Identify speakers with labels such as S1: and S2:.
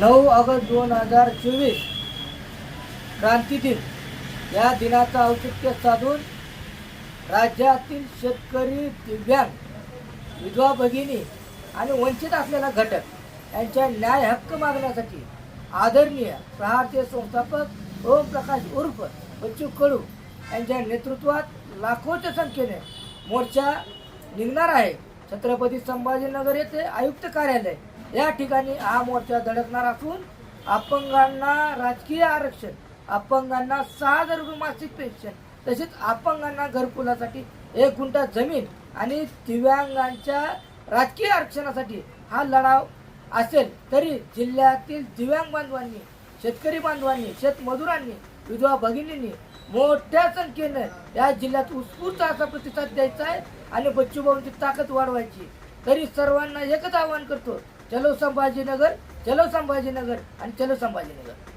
S1: नऊ ऑगस्ट दोन हजार चोवीस क्रांती दिन या दिनाचं औचित्य साधून राज्यातील शेतकरी दिव्यांग विधवा भगिनी आणि वंचित असलेला घटक यांच्या न्याय हक्क मागण्यासाठी आदरणीय प्रहारचे संस्थापक ओमप्रकाश उर्फ बच्चू कडू यांच्या नेतृत्वात लाखोच्या संख्येने मोर्चा निघणार आहे. छत्रपती संभाजीनगर येथे आयुक्त कार्यालय या ठिकाणी हा मोर्चा धडकणार असून अपंगांना राजकीय आरक्षण अपंगांना सहा हजार रुपये मासिक पेन्शन तसेच अपंगांना घरकुलासाठी एक गुंठा जमीन आणि दिव्यांगांच्या राजकीय आरक्षणासाठी हा लढाव असेल तरी जिल्ह्यातील दिव्यांग बांधवांनी शेतकरी बांधवांनी शेतमजुरांनी विधवा भगिनींनी मोठ्या संख्येनं या जिल्ह्यात उत्स्फूर्त असा प्रतिसाद द्यायचा आहे आणि बच्चूभाऊंची ताकद वाढवायची. तरी सर्वांना एकच आवाहन करतो चलो संभाजीनगर चलो संभाजीनगर आणि चलो संभाजीनगर.